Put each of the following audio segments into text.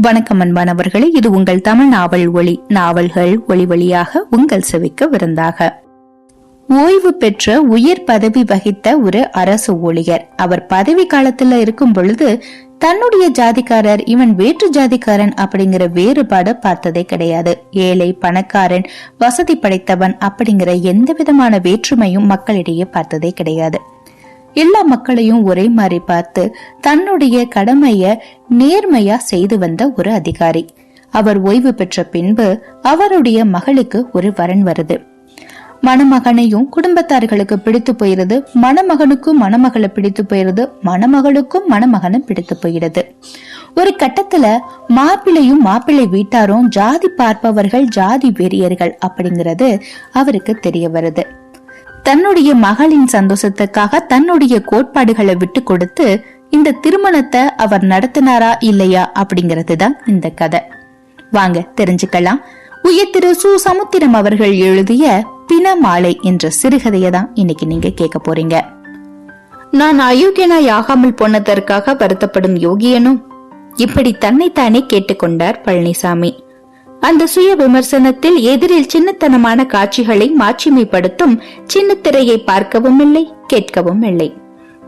வணக்கம் அன்பானவர்களே இது உங்கள் தமிழ் நாவல் ஒளி. நாவல்கள் ஒளி வழியாக உங்கள் செவிக்க விருந்தாக. ஓய்வு பெற்ற உயர் பதவி வகித்த ஒரு அரசு ஊழியர். அவர் பதவி காலத்துல இருக்கும் பொழுது தன்னுடைய ஜாதிக்காரர் இவன் வேற்று ஜாதிக்காரன் அப்படிங்கிற வேறுபாடு பார்த்ததே கிடையாது. ஏழை பணக்காரன் வசதி படைத்தவன் அப்படிங்கிற எந்த விதமான வேற்றுமையும் மக்களிடையே பார்த்ததே கிடையாது. எல்லா மக்களையும் ஒரே மாதிரி பார்த்து தன்னுடைய கடமைய நேர்மையா செய்து வந்த ஒரு அதிகாரி. அவர் ஓய்வு பெற்ற பின்பு அவருடைய மகளுக்கு ஒரு வரன் வருது. மணமகனையும் குடும்பத்தார்களுக்கு பிடித்து போயிருது. மணமகனுக்கும் மணமகளை பிடித்து போயிருது. மணமகளுக்கும் மணமகனும் பிடித்து போயிடுது. ஒரு கட்டத்துல மாப்பிள்ளையும் மாப்பிள்ளை வீட்டாரும் ஜாதி பார்ப்பவர்கள் ஜாதி வெறியர்கள் அப்படிங்கிறது அவருக்கு தெரிய வருது. தன்னுடைய மகளின் சந்தோஷத்துக்காக தன்னுடைய கோட்பாடுகளை விட்டு கொடுத்து இந்த திருமணத்தை அவர் நடத்தினாரா இல்லையா அப்படிங்கிறது தான் இந்த கதை. வாங்க தெரிஞ்சுக்கலாம். உயர் திரு சு. சமுத்திரம் அவர்கள் எழுதிய பிணமாலை என்ற சிறுகதையை தான் இன்னைக்கு நீங்க கேட்க போறீங்க. நான் அயோக்கியனாய் ஆகாமல் போனதற்காக வருத்தப்படும் யோகியனும் இப்படி தன்னைத்தானே கேட்டுக்கொண்டார் பழனிசாமி. அந்த சுய விமர்சனத்தில் எதிரில் சின்னத்தனமான காட்சிகளை மாட்சிமைப்படுத்தும் சின்னத்திரையை பார்க்கவும் இல்லை கேட்கவும் இல்லை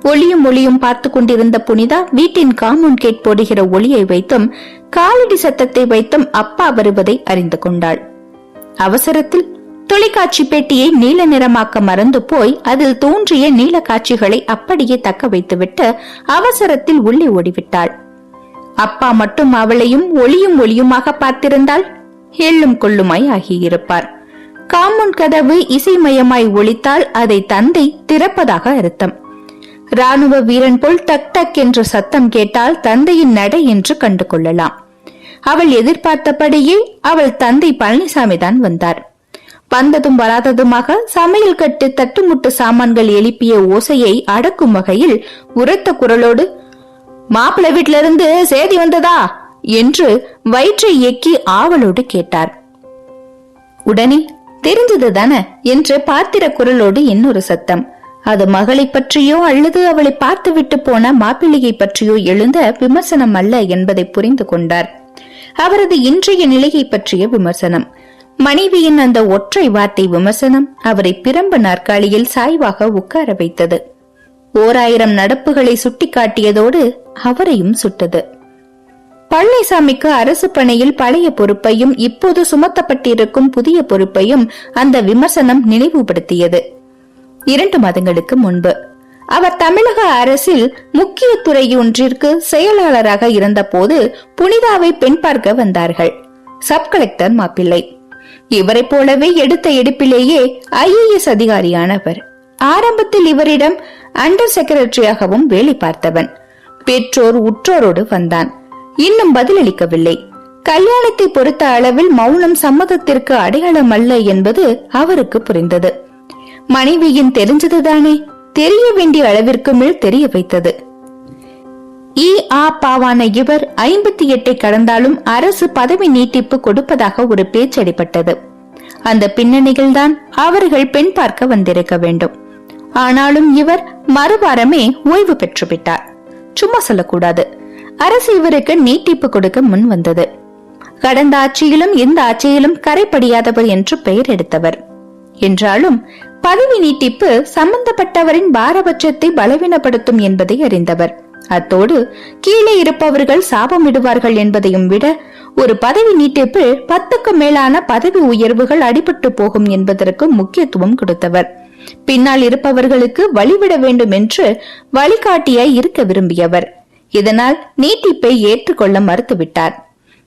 ஒளியும் ஒளியும் பார்த்து கொண்டிருந்த புனிதா வீட்டின் காமூன் கேட் போடுகிற ஒளியை வைத்தும் காலடி சத்தத்தை வைத்தும் அப்பா வருவதை அறிந்து கொண்டாள். அவசரத்தில் தொலைக்காட்சி பெட்டியை நீல நிறமாக்க மறந்து போய் அதில் தோன்றிய நீல காட்சிகளை அப்படியே தக்க வைத்துவிட்டு அவசரத்தில் உள்ளே ஓடிவிட்டாள். அப்பா மட்டும் அவளையும் ஒளியும் ஒளியுமாக பார்த்திருந்தாள். எள்ளும் கொள்ளுமாய் ஆகியிருப்பார். காமுன் கதவு இசைமயமாய் ஒழித்தால் அதை தந்தை திறப்பதாக அர்த்தம். ராணுவ வீரன் போல் டக் டக் என்ற சத்தம் கேட்டால் தந்தையின் நடை என்று கண்டு கொள்ளலாம் அவள் எதிர்பார்த்தபடியே அவள் தந்தை பழனிசாமி தான் வந்தார். வந்ததும் வராததுமாக சமையல் கட்டு தட்டுமுட்டு சாமான்கள் எழுப்பிய ஓசையை அடக்கும் வகையில் உரத்த குரலோடு மாப்பிள்ளை வீட்டிலிருந்து சேதி வந்ததா? என்று வயிற்றை எக்கி ஆவலோடு கேட்டார். உடனே தெரிஞ்சது தானே என்று பாத்திர குரலோடு இன்னொரு சத்தம். அது மகளை பற்றியோ அல்லது அவளை பார்த்து விட்டு போன மாப்பிள்ளையை பற்றியோ எழுந்த விமர்சனம் அல்ல என்பதை புரிந்து கொண்டார். அவரது இன்றைய நிலையை பற்றிய விமர்சனம். மனைவியின் அந்த ஒற்றை வார்த்தை விமர்சனம் அவரை பிரம்ப நாற்காலியில் சாய்வாக உட்கார வைத்தது. ஓராயிரம் நடப்புகளை சுட்டிக்காட்டியதோடு அவரையும் சுட்டது. பழனிசாமிக்கு அரசு பணியில் பழைய பொறுப்பையும் இப்போது சுமத்தப்பட்டிருக்கும் புதிய பொறுப்பையும் அந்த விமர்சனம் நினைவுபடுத்தியது. இரண்டு மாதங்களுக்கு முன்பு. அவர் தமிழக அரசில் முக்கிய துறையொன்றிற்கு செயலாளராக இருந்தபோது புனிதாவை பெண் பார்க்க வந்தார்கள். சப் கலெக்டர் மாப்பிள்ளை. இவரை போலவே எடுத்த எடுப்பிலேயே ஐஏஎஸ் அதிகாரியானவர். ஆரம்பத்தில் இவரிடம் அண்டர் செக்ரட்டரியாகவும் வேலை பார்த்தவன். பெற்றோர் உற்றோரோடு வந்தான். இன்னும் பதிலளிக்கவில்லை. கல்யாணத்தை பொறுத்த அளவில் மௌனம் சம்மதத்திற்கு அடையாளம் அல்ல என்பது அவருக்கு புரிந்தது. மனைவியின் தெரிஞ்சதுதானே? தெரிய வேண்டிய அளவிற்கு மேல் தெரிய வைத்தது. இ. ஆ. பாவான இவர் ஐம்பத்தி எட்டை கடந்தாலும் அரசு பதவி நீட்டிப்பு கொடுப்பதாக ஒரு பேச்சடிப்பட்டது அந்த பின்னணியில்தான் அவர்கள் பெண் பார்க்க வந்திருக்க வேண்டும். ஆனாலும் இவர் மறுவாரமே ஓய்வு பெற்றுவிட்டார். சும்மா சொல்லக்கூடாது. அரசு இவருக்கு நீட்டிப்பு கொடுக்க முன் வந்தது. கடந்த ஆட்சியிலும் இந்த ஆட்சியிலும் கரைப்படியாதவர் என்று பெயர் எடுத்தவர். என்றாலும் பதவி நீட்டிப்பு சம்பந்தப்பட்டவரின் பாரபட்சத்தை பலவீனப்படுத்தும் என்பதை அறிந்தவர். அத்தோடு கீழே இருப்பவர்கள் சாபமிடுவார்கள் என்பதையும் விட ஒரு பதவி நீட்டிப்பு பத்துக்கு மேலான பதவி உயர்வுகள் அடிபட்டு போகும் என்பதற்கு முக்கியத்துவம் கொடுத்தவர். பின்னால் இருப்பவர்களுக்கு வழிவிட வேண்டும் என்று வழிகாட்டியாய் இருக்க விரும்பியவர். இதனால் நீட்டிப்பை ஏற்றுக்கொள்ள மறுத்துவிட்டார்.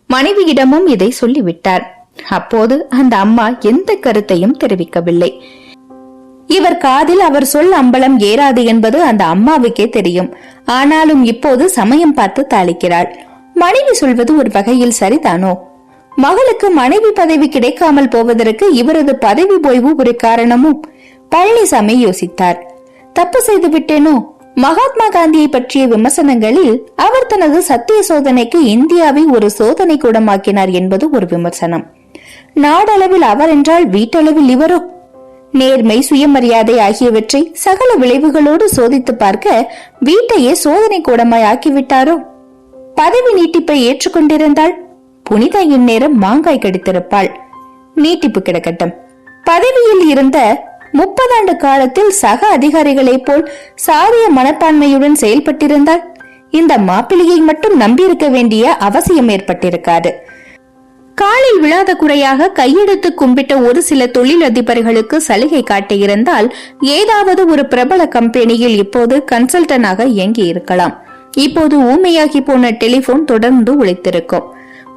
மனைவியிடமும் இதை சொல்லிவிட்டார். அப்போது அந்த அம்மா எந்த கருத்தையும் தெரிவிக்கவில்லை. இவர் காதில் அவர் சொல் அம்பலம் ஏறாது என்பது அந்த அம்மாவுக்கே தெரியும். ஆனாலும் இப்போது சமயம் பார்த்து தாளிக்கிறாள். மனைவி சொல்வது ஒரு வகையில் சரிதானோ? மகளுக்கு மனைவி பதவி கிடைக்காமல் போவதற்கு இவரது பதவி ஓய்வு ஒரு காரணமும்? பழனிசாமி யோசித்தார். தப்பு செய்து விட்டேனோ மகாத்மா காந்தியை பற்றிய விமர்சனங்களில் அவர் தனது சத்திய சோதனைக்கு இந்தியாவை ஒரு சோதனை கூடமாக்கினார் என்பது ஒரு விமர்சனம். நாடளவில் அவர் என்றால் வீட்டளவில் இவரோ? நேர்மை சுயமரியாதை ஆகியவற்றை சகல விளைவுகளோடு சோதித்து பார்க்க வீட்டையே சோதனை கூடமாய் ஆக்கிவிட்டாரோ? பதவி நீட்டிப்பை ஏற்றுக்கொண்டிருந்தாள் புனித இந்நேரம் மாங்காய் கடித்திருப்பாள். நீட்டிப்பு கிடக்கட்டும். பதவியில் இருந்த முப்பதாண்டு காலத்தில் சக அதிகாரிகளைப் போல் சாதிய மனப்பான்மையுடன் செயல்பட்டிருந்தால் இந்த மாப்பிள்ளையை மட்டும் நம்பியிருக்க வேண்டிய அவசியம் ஏற்பட்டிருக்காது. காலில் விழாத குறையாக கையெடுத்து கும்பிட்ட ஒரு சில தொழிலதிபர்களுக்கு சலுகை காட்டியிருந்தால் ஏதாவது ஒரு பிரபல கம்பெனியில் இப்போது கன்சல்டனாக இயங்கி இருக்கலாம் இப்போது ஊமையாகி போன டெலிபோன் தொடர்ந்து உழைத்திருக்கும்.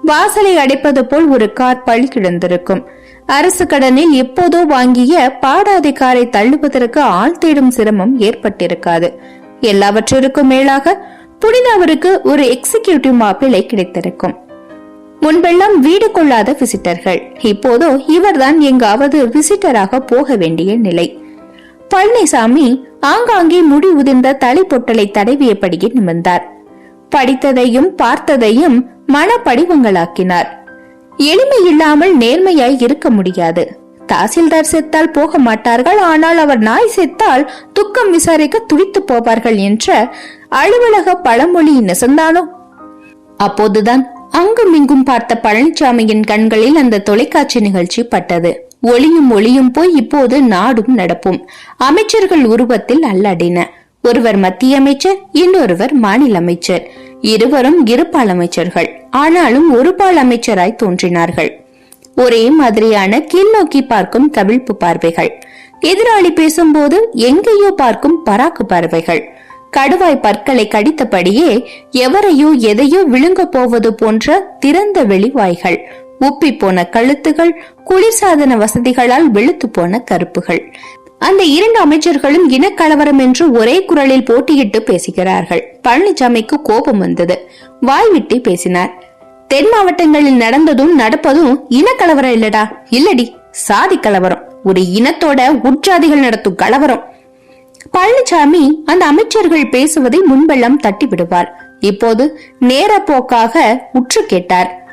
வாசலை அடைப்பது போல் ஒரு கார் பழி கிடந்திருக்கும் அரசு கடனில் எப்போதோ வாங்கிய பாடாதி காரை தள்ளுவதற்கு ஆள் தேடும் சிரமம் ஏற்பட்டிருக்காது. எல்லாவற்றிற்கும் மேலாக புனிதாவிற்கு ஒரு எக்ஸிகியூட்டிவ் மாப்பிளை கிடைத்திருக்கும். முன்பெல்லாம் வீடு கொள்ளாத விசிட்டர்கள் இப்போதோ இவர்தான் எங்காவது விசிட்டராக போக வேண்டிய நிலை. பழனிசாமி ஆங்காங்கே முடி உதிர்ந்த தலைப்பொட்டலை தடவியபடியே நிமிர்ந்தார். படித்ததையும் பார்த்ததையும் மனப்படிவங்களாக்கினார். எளிமை இல்லாமல் நேர்மையாய் இருக்க முடியாது. தாசில்தார் செத்தால் போக மாட்டார்கள் ஆனால் அவர் நாய் செத்தால் துக்கம் விசாரிக்க துடித்து போவார்கள் என்ற அலுவலக பழமொழி நெசந்தானோ அப்போதுதான் அங்கும் இங்கும் பார்த்த பழனிசாமியின் கண்களில் அந்த தொலைக்காட்சி நிகழ்ச்சி பட்டது. ஒளியும் ஒளியும் போய் இப்போது நாடும் நடப்பும். அமைச்சர்கள் உருவத்தில் அல்லாடின. ஒருவர் மத்திய அமைச்சர் இன்னொருவர் மாநில அமைச்சர். இருவரும் இருபால் அமைச்சர்கள் ஆனாலும் ஒரு பால் அமைச்சராய் தோன்றினார்கள். ஒரே மாதிரியான கீழ்நோக்கி பார்க்கும் கவிழ்ப்பு பார்வைகள். எதிராளி பேசும்போது எங்கேயோ பார்க்கும் பராக்கு பார்வைகள். கடுவாய் பற்களை கடித்தபடியே எவரையோ எதையோ விழுங்க போவது போன்ற திறந்த வெளிவாய்கள். உப்பி போன கழுத்துகள் குளிர்சாதன வசதிகளால் வெளுத்து போன கருப்புகள். அந்த இரண்டு அமைச்சர்களும் இனக்கலவரம் என்று ஒரே குரலில் போட்டியிட்டு பேசுகிறார்கள். பழனிசாமிக்கு கோபம் வந்தது. வாய் விட்டு பேசினார். தென் மாவட்டங்களில் நடந்ததும் நடப்பதும் இனக்கலவரம் இல்லடா. இல்லடி சாதி கலவரம். ஒரு இனத்தோட உற்சாதிகள் நடத்தும் கலவரம். பழனிசாமி அந்த அமைச்சர்கள் பேசுவதை முன்பெல்லாம் தட்டி விடுவார் இப்போது நேர போக்காக உற்று கேட்டார்.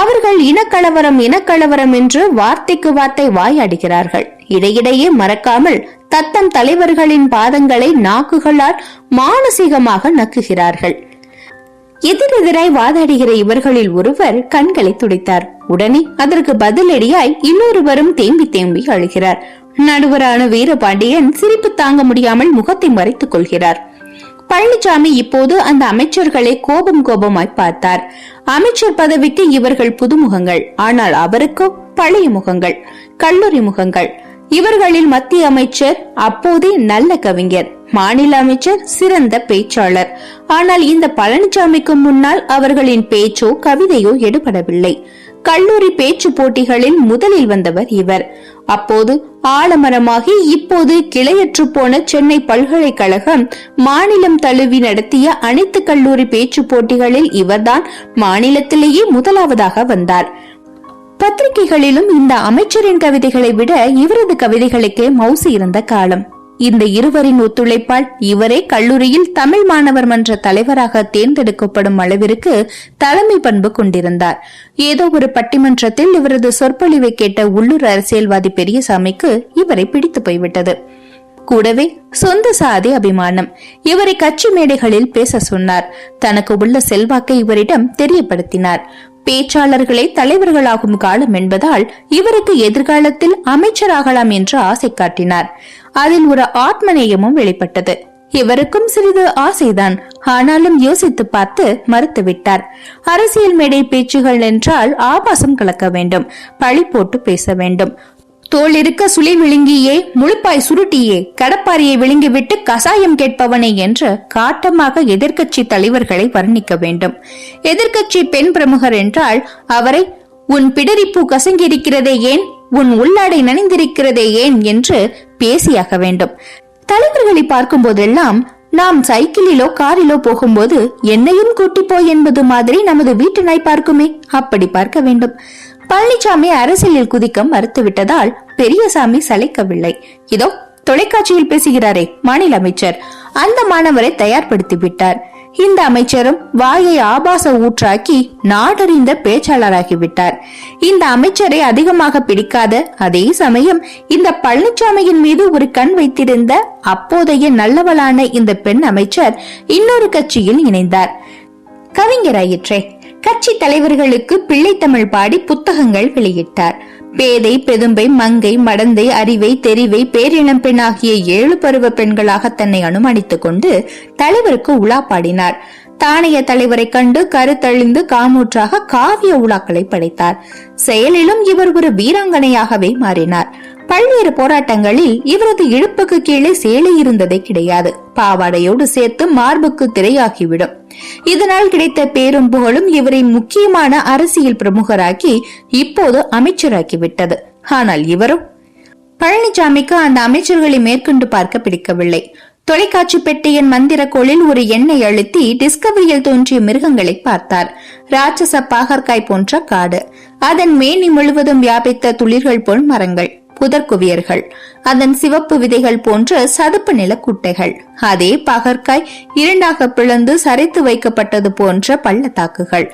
அவர்கள் இனக்கலவரம் இனக்கலவரம் என்று வார்த்தைக்கு வார்த்தை வாயாடுகிறார்கள். இடையிடையே மறக்காமல் தத்தம் தலைவர்களின் பாதங்களை நாக்குகளால் மானசீகமாக நக்குகிறார்கள். எதிரெதிராய் வாதாடுகிற இவர்களில் ஒருவர் கண்களை துடைத்தார். உடனே அதற்கு பதிலடியாய் இன்னொருவரும் தேம்பி தேம்பி அழுகிறார். நடுவரான வீரபாண்டியன் சிரிப்பு தாங்க முடியாமல் முகத்தை மறைத்துக் கொள்கிறார். பழனிசாமி இப்போது அந்த அமைச்சர்களை கோபம் கோபமாய் பார்த்தார். அமைச்சர் பதவிக்கு இவர்கள் புதுமுகங்கள். ஆனால் அவருக்கோ பழைய முகங்கள் கல்லூரி முகங்கள். இவர்களில் மத்திய அமைச்சர் அப்போதே நல்ல கவிஞர் மாநில அமைச்சர் சிறந்த பேச்சாளர். ஆனால் இந்த பழனிசாமிக்கு முன்னால் அவர்களின் பேச்சோ கவிதையோ எடுபடவில்லை. கல்லூரி பேச்சு போட்டிகளில் முதலில் வந்தவர் இவர். அப்போது ஆலமரமாகி இப்போது கிளையற்று போன சென்னை பல்கலைக்கழகம் மாநிலம் தழுவி நடத்திய அனைத்து கல்லூரி பேச்சு போட்டிகளில் இவர்தான் மாநிலத்திலேயே முதலாவதாக வந்தார். பத்திரிகைகளிலும் இந்த அமைச்சரின் கவிதைகளை விட இவரது கவிதைகளுக்கே மவுசு இருந்த காலம். இந்த இருவரின் ஒத்துழைப்பால் இவரே கல்லூரியில் தமிழ் மாணவர் மன்ற தலைவராக தேர்ந்தெடுக்கப்படும் அளவிற்கு தலைமை பண்பு கொண்டிருந்தார். ஏதோ ஒரு பட்டிமன்றத்தில் இவரது சொற்பொழிவை கேட்ட உள்ளூர் அரசியல்வாதி பெரியசாமிக்கு இவரை பிடித்து போய்விட்டது. கூடவே சொந்த சாதி அபிமானம். இவரை கட்சி மேடைகளில் பேச சொன்னார். தனக்கு உள்ள செல்வாக்கை இவரிடம் தெரியப்படுத்தினார். பேச்சாளர்களே தலைவர்களாகும் காலம் என்பதால் இவருக்கு எதிர்காலத்தில் அமைச்சராகலாம் என்று ஆசை காட்டினார். அதில் ஒரு ஆத்மநேயமும் வெளிப்பட்டது. இவருக்கும் சிறிது ஆசைதான். ஆனாலும் யோசித்து பார்த்து மறுத்துவிட்டார். அரசியல் மேடை பேச்சுகள் என்றால் ஆபாசம் கலக்க வேண்டும். பழி போட்டு பேச வேண்டும். தோல் இருக்க சுழி விழுங்கியே முழுப்பாய் சுருட்டியே கடப்பாரியை விழுங்கிவிட்டு கசாயம் கேட்பவனே என்று காட்டமாக எதிர்க்கட்சி தலைவர்களை வர்ணிக்க வேண்டும். எதிர்க்கட்சி பெண் பிரமுகர் என்றால் அவரை உன் பிடரிப்பு கசங்கியிருக்கிறதே ஏன்? உன் உள்ளாடை நனைந்திருக்கிறதே ஏன்? என்று பேசியாக வேண்டும். தலைவர்களை பார்க்கும் போதெல்லாம் நாம் சைக்கிளிலோ காரிலோ போகும்போது என்னையும் கூட்டி போய் என்பது மாதிரி நமது வீட்டு நாய் பார்க்குமே. அப்படி பார்க்க வேண்டும். பழனிசாமி அரசியலில் குதிக்க மறுத்துவிட்டதால் பெரியசாமி சளைக்கவில்லை. இதோ தொலைக்காட்சியில் பேசுகிறாரே மாநில அமைச்சர். அந்த மாணவரை தயார்படுத்தி விட்டார் இந்த அமைச்சரும் வாயை ஆபாச ஊற்றாக்கி நாடறிந்த பேச்சாளராகிவிட்டார். இந்த அமைச்சரை அதிகமாக பிடிக்காத அதே சமயம் இந்த பழனிசாமியின் மீது ஒரு கண் வைத்திருந்த அப்போதைய நல்லவளான இந்த பெண் அமைச்சர் இன்னொரு கட்சியில் இணைந்தார். கவிஞராயிற்றே. கட்சி தலைவர்களுக்கு பிள்ளைத்தமிழ் பாடி புத்தகங்கள் வெளியிட்டார். பேதை பெதும்பை மங்கை மடந்தை அறிவை தெரிவை பேரிளம் பெண் ஆகிய ஏழு பருவ பெண்களாக தன்னை அனுமானித்துக் கொண்டு தலைவருக்கு உலா பாடினார். தானைய தலைவரை கண்டு கருத்தழிந்து காமூற்றாக காவிய உலாக்களை படைத்தார். செயலிலும் இவர் ஒரு வீராங்கனையாகவே மாறினார். பல்வேறு போராட்டங்களில் இவரது இழுப்புக்கு கீழே சேலை இருந்ததே கிடையாது. பாவாடையோடு சேர்த்து மார்புக்கு திரையாகிவிடும். இதனால் கிடைத்த பேரும் புகழும் இவரை முக்கியமான அரசியல் பிரமுகராக்கி இப்போது அமைச்சராக்கி விட்டது ஆனால் இவரும் பழனிசாமிக்கு அந்த அமைச்சர்களை மேற்கொண்டு பார்க்க பிடிக்கவில்லை. தொலைக்காட்சி பெட்டியின் மந்திரக்கோளில் ஒரு எண்ணெய் அழுத்தி டிஸ்கவரியில் தோன்றிய மிருகங்களை பார்த்தார். ராட்சச பாகற்காய் போன்ற காடு. அதன் மேனி முழுவதும் வியாபித்த துளிர்கள் போல் மரங்கள். புதற்குவியர்கள் அதன் சிவப்பு விதைகள் போன்ற சதுப்பு நில குட்டைகள். அதே பகற்காய் இரண்டாக பிளந்து சரைத்து வைக்கப்பட்டது போன்ற பள்ளத்தாக்குகள்.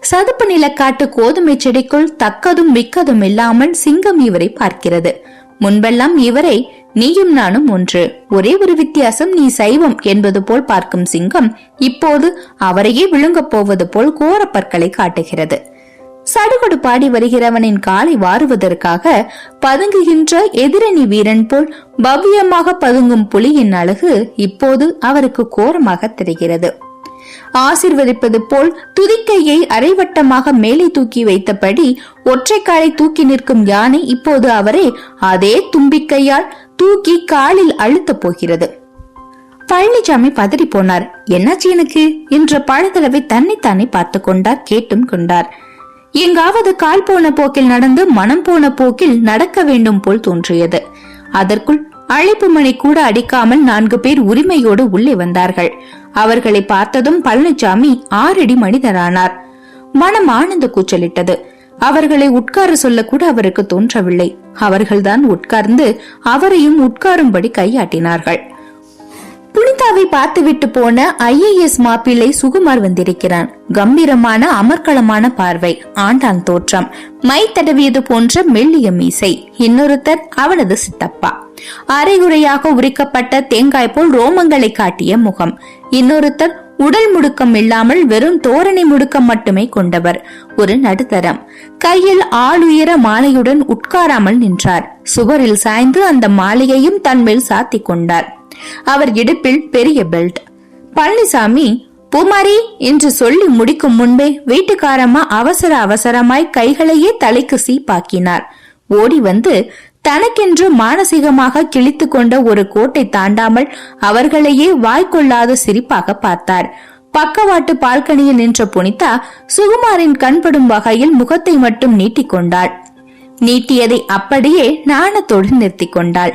சதுப்பு நிலக்காட்டு கோதுமை செடிக்குள் தக்கதும் மிக்கதும் இல்லாமல் சிங்கம் இவரை பார்க்கிறது. முன்பெல்லாம் இவரை நீயும் நானும் ஒன்று. ஒரே ஒரு வித்தியாசம் நீ சைவம் என்பது போல் பார்க்கும் சிங்கம் இப்போது அவரையே விழுங்கப் போவது போல் கோரப்பற்களை காட்டுகிறது. சடுகுடு பாடி வருகிறவனின் காலை வாருவதற்காக பதுங்குகின்ற எதிரணி வீரன் போல் பவ்யமாக பதுங்கும் புலியின் அழகு இப்போது அவருக்கு கோரமாக தெரிகிறது. ஆசிர்வதிப்பது போல் துதிக்கையை அரைவட்டமாக மேலே தூக்கி வைத்தபடி ஒற்றைக்காலை தூக்கி நிற்கும் யானை இப்போது அவரை அதே தும்பிக்கையால் தூக்கி காலில் அழுத்தப் போகிறது. பழனிசாமி பதறி போனார். என்னாச்சு எனக்கு? என்ற பழதளவை தன்னைத்தானே பார்த்து கொண்டார் கேட்டும் கொண்டார். எங்காவது கால் போன போக்கில் நடந்து மனம் போன போக்கில் நடக்க வேண்டும் போல் தோன்றியது. அதற்குள் அழைப்பு மணி கூட அடிக்காமல் நான்கு பேர் உரிமையோடு உள்ளே வந்தார்கள். அவர்களை பார்த்ததும் பழனிசாமி ஆறடி மனிதரானார். மனம் ஆனந்த கூச்சலிட்டது. அவர்களை உட்கார சொல்ல கூட அவருக்கு தோன்றவில்லை. அவர்கள்தான் உட்கார்ந்து அவரையும் உட்காரும்படி கையாட்டினார்கள். புனிதாவை பார்த்துவிட்டு போன ஐஏஎஸ் மாப்பிள்ளை சுகுமார் வந்திருக்கிறான். கம்பீரமான அமர்க்களமான பார்வை ஆண்டான் தோற்றம் மை தடவியது போன்ற மெல்லிய மீசை இன்னொருத்தர் அவனது சித்தப்பா. அரைகுறையாக உரிக்கப்பட்ட தேங்காய் போல் ரோமங்களை காட்டிய முகம் இன்னொருத்தர் உடல் முடுக்கம் இல்லாமல் வெறும் தோரணை முடுக்கம் மட்டுமே கொண்டவர். ஒரு நடுத்தரம். கையில் ஆளுயர மாலையுடன் உட்காராமல் நின்றார். சுவரில் சாய்ந்து அந்த மாலையையும் தன்மேல் சாத்தி கொண்டார். அவர் இடுப்பில் பெரிய பெல்ட் பழனிசாமி பூமாரி என்று சொல்லி முடிக்கும் முன்பே வீட்டுக்காரம்மா அவசர அவசரமாய் கைகளையே தலைக்கு சீப்பாக்கினார். ஓடி வந்து தனக்கென்று மானசீகமாக கிழித்து கொண்ட ஒரு கோட்டை தாண்டாமல் அவர்களையே வாய்க்கொள்ளாத சிரிப்பாக பார்த்தார். பக்கவாட்டு பால்கனியில் நின்ற புனிதா சுகுமாரின் கண்படும் வகையில் முகத்தை மட்டும் நீட்டிக்கொண்டாள் நீட்டியதை அப்படியே நாணத்தோடு நிறுத்திக் கொண்டாள்.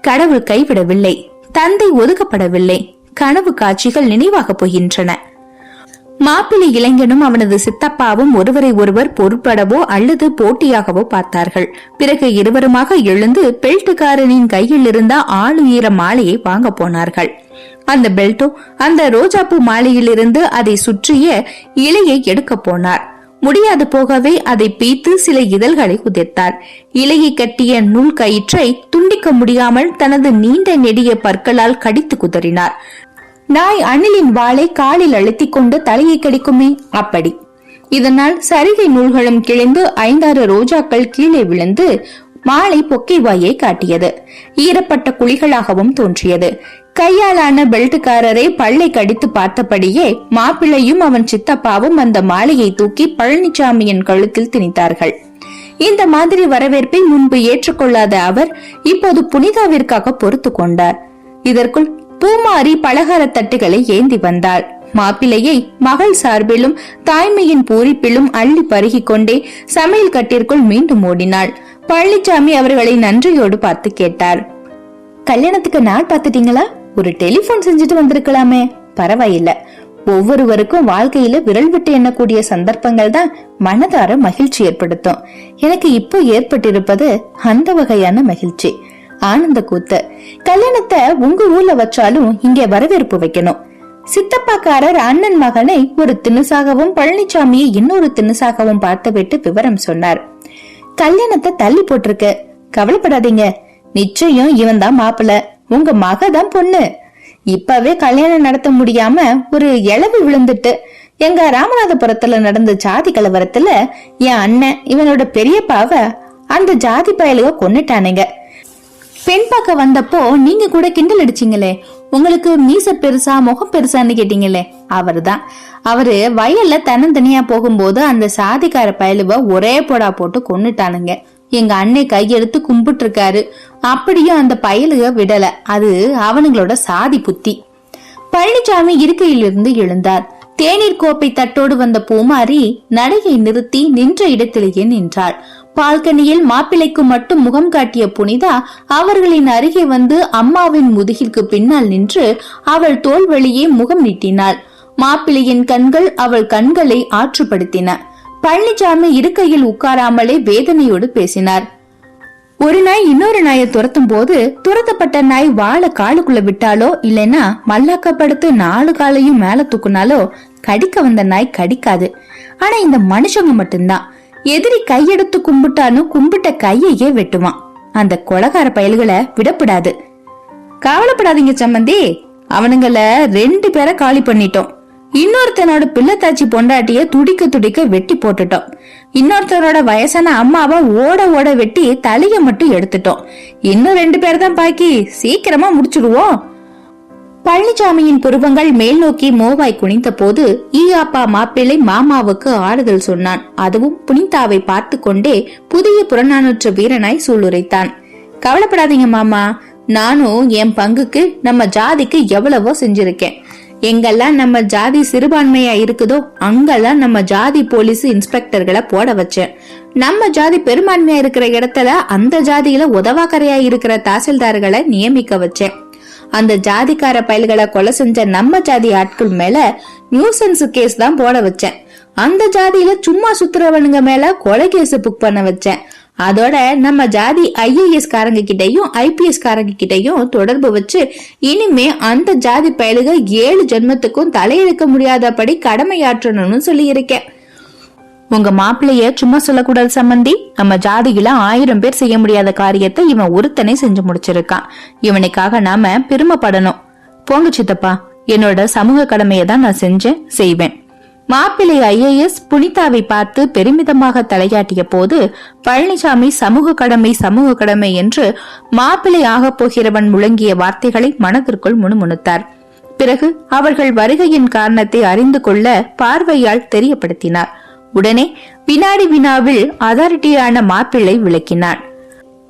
கடவுள் கைவிடவில்லை. தந்தை ஒதுக்கப்படவில்லை. கனவு காட்சிகள் நினைவாக போகின்றன. மாப்பிள்ளை இளைஞனும் அவனது சித்தப்பாவும் ஒருவரை ஒருவர் பொருட்படவோ அல்லது போட்டியாகவோ பார்த்தார்கள். பிறகு இருவருமாக எழுந்து பெல்ட்டுக்காரனின் கையில் இருந்த ஆளுயர மாலையை வாங்க போனார்கள். அந்த பெல்ட்டோ அந்த ரோஜாப்பூ மாலையிலிருந்து அதை சுற்றிய இலையை எடுக்க போனார். முடியாது போகவே அதை பீத்து சில இதழ்களை உதிர்த்தார் இலையை கட்டிய நூல் கயிற்றை துண்டிக்க முடியாமல் தனது நீண்ட நெடிய பற்களால் கடித்து குதறினார். நாய் அணிலின் வாளை காலில் அழுத்திக் கொண்டு தலையை கடிக்குமே? அப்படி. இதனால் சரிகை நூல்களும் கிழிந்து ஐந்தாறு ரோஜாக்கள் கீழே விழுந்து மாலை பொக்கை வாயை காட்டியது. ஈரப்பட்ட குழிகளாகவும் தோன்றியது. கையாலான பெல்ட்டுக்காரரை பல்லை கடித்து பார்த்தபடியே மாப்பிள்ளையும் அவன் சித்தப்பாவும் அந்த மாலையை தூக்கி பழனிசாமியின் கழுத்தில் திணித்தார்கள். இந்த மாதிரி வரவேற்பை முன்பு ஏற்றுக்கொள்ளாத அவர் இப்போது புனிதாவிற்காக பொறுத்து கொண்டார். இதற்குள் பூமாரி பலகார தட்டுகளை ஏந்தி வந்தாள். மாப்பிள்ளையை மகள் சார்பிலும் தாய்மையின் பூரிப்பிலும் அள்ளி பருகிக் கொண்டே சமையல் கட்டிற்குள் மீண்டும் ஓடினாள். பழனிசாமி அவர்களை நன்றியோடு பார்த்து கேட்டார். கல்யாணத்துக்கு நாள் பார்த்துட்டீங்களா? ஒரு டெலிபோன் செஞ்சுட்டு வந்திருக்கலாமே. பரவாயில்ல. ஒவ்வொருவருக்கும் வாழ்க்கையில விரல் விட்டு எண்ணக்கூடிய சந்தர்ப்பங்கள் தான் மனதார மகிழ்ச்சி ஏற்படுத்தும். எனக்கு இப்போ ஏற்பட்டிருப்பது அந்த வகையான மகிழ்ச்சி. ஆனந்த கூத்து கல்யாணத்தை உங்க ஊர்ல வச்சாலும் இங்க வரவேற்பு வைக்கணும். சித்தப்பாக்காரர் அண்ணன் மகனை ஒரு தின்னுசாகவும் பழனிசாமியை இன்னொரு தினுசாகவும் பார்த்துவிட்டு விவரம் சொன்னார். கல்யாணத்தை தள்ளி போட்டிருக்கு. கவலைப்படாதீங்க. நிச்சயம் இவன் தான் மாப்பிள்ள. உங்க மக தான் பொண்ணு. இப்பவே கல்யாணம் நடத்த முடியாம ஒரு இளவு விழுந்துட்டு எங்க ராமநாதபுரத்துல நடந்த ஜாதி கலவரத்துல என் அண்ணன் இவனோட பெரியப்பாவ அந்த ஜாதி பயலுக கொன்னுட்டானுங்க. பெண் பார்க்க வந்தப்போ நீங்க கூட கிண்டல் அடிச்சீங்களே. உங்களுக்கு மீச பெருசா முகம் பெருசான்னு கேட்டீங்களே. அவர்தான். அவரு வயல்ல தன்னந்தனியா போகும்போது அந்த சாதிக்கார பயலுவ ஒரே போடா போட்டு கொன்னுட்டானுங்க. எங்க அண்ணே கையெடுத்து கும்பிட்டு இருக்காரு அப்படியும் அந்த பயலுக விடல. அது அவனுங்களோட சாதி புத்தி. பழனிசாமி இருக்கையிலிருந்து எழுந்தார். தேநீர் கோப்பை தட்டோடு வந்த பூமாரி நடையை நிறுத்தி நின்ற இடத்திலேயே நின்றாள். பால்கனியில் மாப்பிள்ளைக்கு மட்டும் முகம் காட்டிய புனிதா அவர்களின் அருகே வந்து அம்மாவின் முதுகிற்கு பின்னால் நின்று அவள் தோல் வழியே முகம் நீட்டினாள். மாப்பிள்ளையின் கண்கள் அவள் கண்களை ஆற்றுப்படுத்தின. பழனிசாமி இருக்கையில் உட்காராமலே வேதனையோடு பேசினார். ஒரு நாய் இன்னொரு நாயை துரத்தும் போது துரத்தப்பட்ட நாய் வாழை காலுக்குள்ள விட்டாலோ இல்லைன்னா மல்லாக்கப்படுத்து நாலு காலையும் மேல தூக்குனாலோ கடிக்க வந்த நாய் கடிக்காது. ஆனா இந்த மனுஷங்க மட்டும்தான். எதிரி கையெடுத்து கும்பிட்டாலும் கும்பிட்ட கையையே வெட்டுவான். அந்த கொலகார பயல்களை விடப்படாது. கவலைப்படாதீங்க சம்மந்தி அவனுங்கள ரெண்டு பேரை காலி பண்ணிட்டோம். இன்னொருத்தனோட பிள்ளத்தாச்சி பொண்டாட்டிய துடிக்க துடிக்க வெட்டி போட்டுட்டோம். இன்னொருத்தரோட வயசான அம்மாவை ஓட ஓட வெட்டி தலைய மட்டும் எடுத்துட்டோம். இன்னும் ரெண்டு பேர் தான் பாக்கி. சீக்கிரமா முடிச்சிடுவோம். சாமியின் புருவங்கள் மேல் நோக்கி மோவாய் குனிந்த போது ஈயாப்பா மாப்பிள்ளை மாமாவுக்கு ஆறுதல் சொன்னான். அதுவும் புனிதாவை பார்த்து கொண்டே புதிய புறநானூற்று வீரனாய் சூளுரைத்தான். கவலைப்படாதீங்க மாமா நானும் என் பங்குக்கு நம்ம ஜாதிக்கு எவ்வளவோ செஞ்சிருக்கேன். எங்கெல்லாம் நம்ம ஜாதி சிறுபான்மையா இருக்குதோ அங்கெல்லாம் நம்ம ஜாதி போலீஸ் இன்ஸ்பெக்டர்களை போட வச்சேன். நம்ம ஜாதி பெரும்பான்மையா இருக்கிற இடத்துல அந்த ஜாதியில உதவாக்கரையா இருக்கிற தாசில்தார்களை நியமிக்க வச்சேன். அந்த ஜாதிக்கார பயல்களை கொலை செஞ்ச நம்ம ஜாதி ஆட்கள் மேல நியூசன்ஸ் கேஸ் தான் போட வச்சேன். அந்த ஜாதியில சும்மா சுத்துறவனுங்க மேல கொலை கேஸ் புக் பண்ண வச்சேன். அதோட நம்ம ஜாதி ஐஏஎஸ் காரங்க கிட்டையும் ஐபிஎஸ் காரங்க கிட்டையும் தொடர்பு வச்சு இனிமே அந்த ஜாதி பயலுக ஏழு ஜென்மத்துக்கும் தலையெடுக்க முடியாதபடி கடமையாற்றணும்னு சொல்லியிருக்கேன். உங்க மாப்பிள்ளைய சும்மா சொல்லக்கூடாது சம்பந்தி நம்ம ஜாதியில ஆயிரம் பேர் செய்ய முடியாத காரியத்தை இவன் ஒருத்தனை செஞ்சு முடிச்சிருக்கான். இவனுக்காக நாம பெருமைப்படணும். போங்க சித்தப்பா என்னோட சமூக கடமையை தான் நான் செஞ்சேன் செய்வேன். மாப்பிள்ளை ஐஏஎஸ் புனிதாவை பார்த்து பெருமிதமாக தலையாட்டிய போது பழனிசாமி சமூக கடமை சமூக கடமை என்று மாப்பிள்ளை ஆகப் போகிறவன் முழங்கிய வார்த்தைகளை மனதிற்குள் முணுமுணுத்தார். பிறகு அவர்கள் வருகையின் காரணத்தை அறிந்து கொள்ள பார்வையால் தெரியப்படுத்தினார். உடனே வினாடி வினாவில் அதாரிட்டியான மாப்பிள்ளை விளக்கினான்.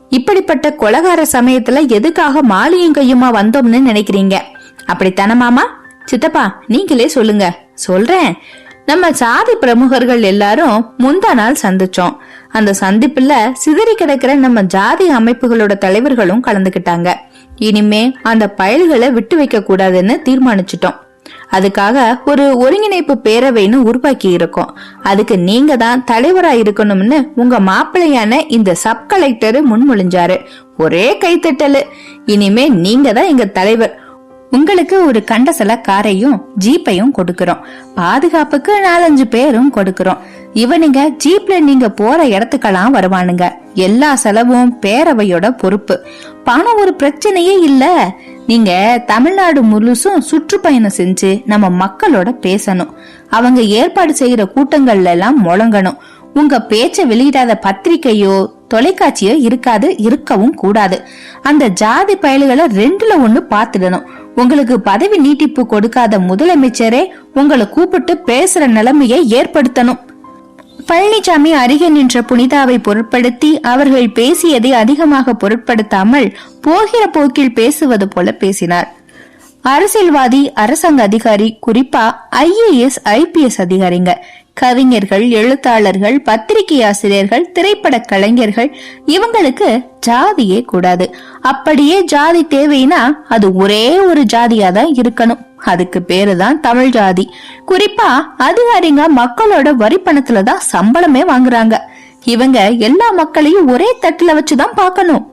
இப்படிப்பட்ட கொலகார சமயத்துல எதுக்காக மாலியும் கையுமா வந்தோம்னு நினைக்கிறீங்க? அப்படித்தானே மாமா? சித்தப்பா நீங்களே சொல்லுங்க. சொல்றேன். நம்ம சாதி பிரமுகர்கள் எல்லாரும் முந்தா நாள் சந்திச்சோம். அந்த சந்திப்புல சிதறி கிடக்கிற நம்ம ஜாதி அமைப்புகளோட தலைவர்களும் கலந்துகிட்டாங்க இனிமே அந்த பயல்களை விட்டு வைக்க கூடாதுன்னு தீர்மானிச்சிட்டோம். அதுக்காக ஒரு ஒருங்கிணைப்பு பேரவைன்னு உருவாக்கி இருக்கோம். அதுக்கு நீங்க தான் தலைவரா இருக்கணும்னு உங்க மாப்பிள்ளையான இந்த சப் கலெக்டர் முன்மொழிஞ்சாரு. ஒரே கைத்தட்டலு. இனிமே நீங்க தான் எங்க தலைவர். உங்களுக்கு ஒரு கண்டசல காரையும் ஜீப்பையும் கொடுக்கறோம். பாதுகாப்புக்கு நாலஞ்சு பேரும் கொடுக்கறோம். இவனுங்க ஜீப்ல நீங்க போற இடத்துக்கெல்லாம் வருவானுங்க. எல்லா செலவும் பேரவையோட பொறுப்பு. பணம் ஒரு பிரச்சனையே இல்ல. நீங்க தமிழ்நாடு முழுசும் சுற்றுப்பயணம் செஞ்சு நம்ம மக்களோட பேசணும். அவங்க ஏற்பாடு செய்யற கூட்டங்கள்ல எல்லாம் முழங்கணும். உங்க பேச்ச வெளியிடாத பத்திரிகையோ தொலைக்காட்சியோ இருக்காது இருக்கவும் கூடாது. அந்த ஜாதி பயல்களை ரெண்டுல ஒண்ணு பாத்துடணும் உங்களுக்கு பதவி நீட்டிப்பு கொடுக்காத முதலமைச்சரே உங்களை கூப்பிட்டு பேசுற நிலைமையை ஏற்படுத்தணும். பழனிசாமி அருகே நின்ற புனிதாவை பொருட்படுத்தி அவர்கள் பேசியதை அதிகமாக பொருட்படுத்தாமல் போகிற போக்கில் பேசுவது போல பேசினார். அரசியல்வாதி அரசாங்க அதிகாரி குறிப்பா ஐஏஎஸ் ஐபிஎஸ் அதிகாரிங்க. கவிஞர்கள் எழுத்தாளர்கள் பத்திரிகை ஆசிரியர்கள் திரைப்பட கலைஞர்கள் இவங்களுக்கு ஜாதியே கூடாது. அப்படியே ஜாதி தேவைன்னா அது ஒரே ஒரு ஜாதியா தான் இருக்கணும். அதுக்கு பேருதான் தமிழ் ஜாதி. குறிப்பா அதிகாரிங்க மக்களோட வரி பணத்துல தான் சம்பளமே வாங்குறாங்க. இவங்க எல்லா மக்களையும் ஒரே தட்டுல வச்சுதான் பார்க்கணும்.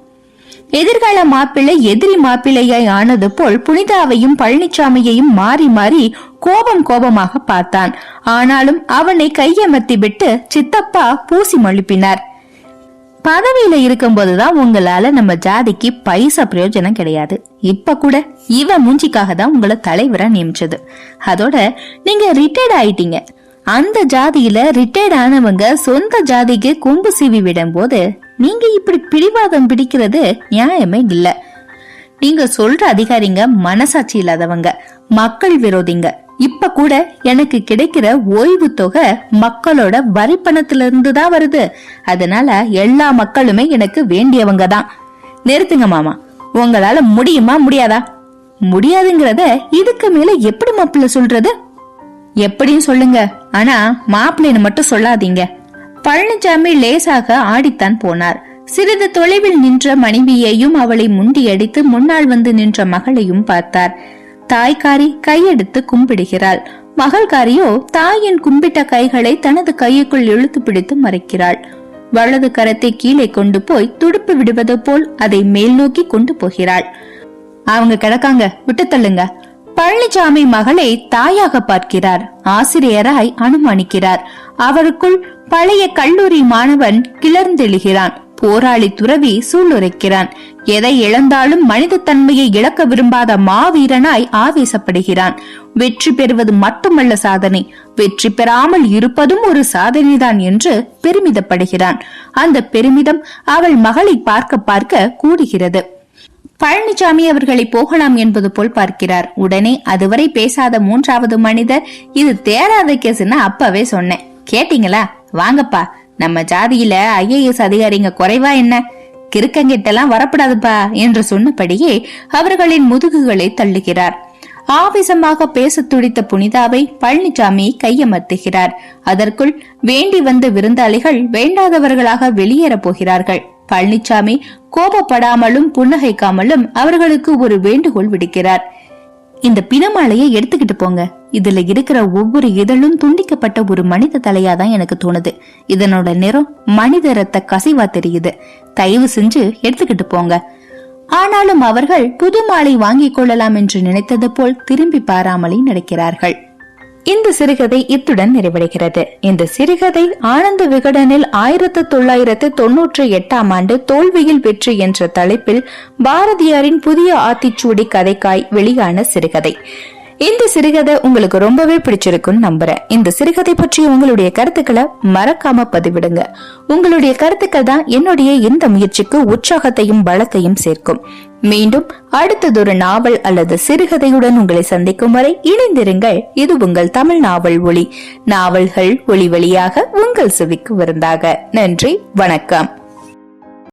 எதிர்கால மாப்பிள்ளை எதிரி மாப்பிள்ளையாய் ஆனது போல் புனிதாவையும் பழனிசாமியையும் மாறி மாறி கோபம் கோபமாக பார்த்தான். ஆனாலும் அவனை கையமர்த்தி விட்டு சித்தப்பா பூசி மழுப்பினார் பதவியில இருக்கும்போதுதான் உங்களால நம்ம ஜாதிக்கு பைசா பிரயோஜனம் கிடையாது. இப்ப கூட இவ மூஞ்சிக்காக தான் உங்களை தலைவரா நியமிச்சது. அதோட நீங்க ரிட்டையர்ட் ஆயிட்டீங்க. அந்த ஜாதியில ரிட்டையர்ட் ஆனவங்க சொந்த ஜாதிக்கு கொம்பு சீவி விடும் போது நீங்க இப்படி பிடிவாதம் பிடிக்கிறது நியாயமே இல்ல. நீங்க சொல்ற அதிகாரிங்க மனசாட்சி இல்லாதவங்க. மக்கள் விரோதிங்க. இப்ப கூட எனக்கு கிடைக்கிற ஓய்வு தொகை மக்களோட வரி பணத்துல இருந்து தான் வருது. அதனால எல்லா மக்களுமே எனக்கு வேண்டியவங்க தான். நிறுத்துங்க மாமா. உங்களால முடியுமா முடியாதா? முடியாதுங்கிறத இதுக்கு மேல எப்படி மாப்பிள்ள சொல்றது? எப்படியும் சொல்லுங்க. ஆனா மாப்பிள்ளைன்னு மட்டும் சொல்லாதீங்க. பழனிசாமி லேசாக ஆடித்தான் போனார். சிறிது தொலைவில் நின்ற மனைவியையும் அவளை முண்டியடித்து முன்னால் வந்து நின்ற மகளையும் பார்த்தார். தாய்காரி கையெடுத்து கும்பிடுகிறாள். மகள்காரியோ தாயின் கும்பிட்ட கைகளை தனது கையுக்குள் இழுத்து பிடித்து மறைக்கிறாள். வலது கரத்தை கீழே கொண்டு போய் துடுப்பு விடுவது போல் அதை மேல் நோக்கி கொண்டு போகிறாள். அவங்க கிடக்காங்க விட்டு தள்ளுங்க. பழனிசாமி மகளை தாயாக பார்க்கிறார். ஆசிரியராய் அனுமானிக்கிறார். அவருக்குள் பழைய கல்லூரி மாணவன் கிளர்ந்தெழுகிறான். போராளி துறவி சூளுரைக்கிறான். எதை இழந்தாலும் மனித தன்மையை இழக்க விரும்பாத மாவீரனாய் ஆவேசப்படுகிறான். வெற்றி பெறுவது மட்டுமல்ல சாதனை. வெற்றி பெறாமல் இருப்பதும் ஒரு சாதனைதான் என்று பெருமிதப்படுகிறான். அந்த பெருமிதம் அவள் மகளை பார்க்க பார்க்க கூடுகிறது. பழனிசாமி அவர்களை போகலாம் என்பது போல் பார்க்கிறார். உடனே அதுவரை பேசாத மூன்றாவது மனிதர் இது தேராத கேஸ்ன்னு அப்பவே சொன்னேன். கேட்டீங்களா? வாங்கப்பா. நம்ம ஜாதியில ஐஏஎஸ் அதிகாரிங்க குறைவா என்ன? கிறுக்கங்கிட்டெல்லாம் வரப்படாதுப்பா என்று சொன்னபடியே அவர்களின் முதுகுகளை தள்ளுகிறார். ஆவேசமாக பேச துடித்த புனிதாவை பழனிசாமி கையமர்த்துகிறார். அதற்குள் வேண்டி வந்த விருந்தாளிகள் வேண்டாதவர்களாக வெளியேற போகிறார்கள். பழனிசாமி கோபப்படாமலும் புன்னகைக்காமலும் அவர்களுக்கு ஒரு வேண்டுகோள் விடுக்கிறார். இந்த பிணமாலையை எடுத்துக்கிட்டு போங்க. இதுல இருக்கிற ஒவ்வொரு இதழும் துண்டிக்கப்பட்ட ஒரு மனித தலையா தான் எனக்கு தோணுது. இதனோட நிறம் மனித ரத்த கசிவா தெரியுது. தயவு செஞ்சு எடுத்துக்கிட்டு போங்க. ஆனாலும் அவர்கள் புது மாலை வாங்கிக் கொள்ளலாம் என்று நினைத்தது போல் திரும்பி பாராமலே நடக்கிறார்கள். இந்த சிறுகதை இத்துடன் நிறைவடைகிறது. இந்த சிறுகதை ஆனந்த விகடனில் ஆயிரத்தி தொள்ளாயிரத்து தொன்னூற்றி எட்டாம் ஆண்டு தோல்வியில் வெற்றி என்ற தலைப்பில் பாரதியாரின் புதிய ஆத்திச்சூடி கதைக்காய் வெளியான சிறுகதை. இந்த சிறுகதை உங்களுக்கு ரொம்பவே பிடிச்சிருக்குன்னு நம்புறேன். இந்த சிறுகதை பற்றி உங்களுடைய கருத்துக்களை மறக்காம பதிவிடுங்க. உங்களுடைய கருத்துக்கள் தான் என்னுடைய இந்த முயற்சிக்கு உற்சாகத்தையும் பலத்தையும் சேர்க்கும். மீண்டும் அடுத்ததொரு நாவல் அல்லது சிறுகதையுடன் உங்களை சந்திக்கும் வரை இணைந்திருங்கள். இது உங்கள் தமிழ் நாவல் ஒளி. நாவல்கள் ஒளி வழியாக உங்கள் செவிக்கு விருந்தாக. நன்றி வணக்கம்.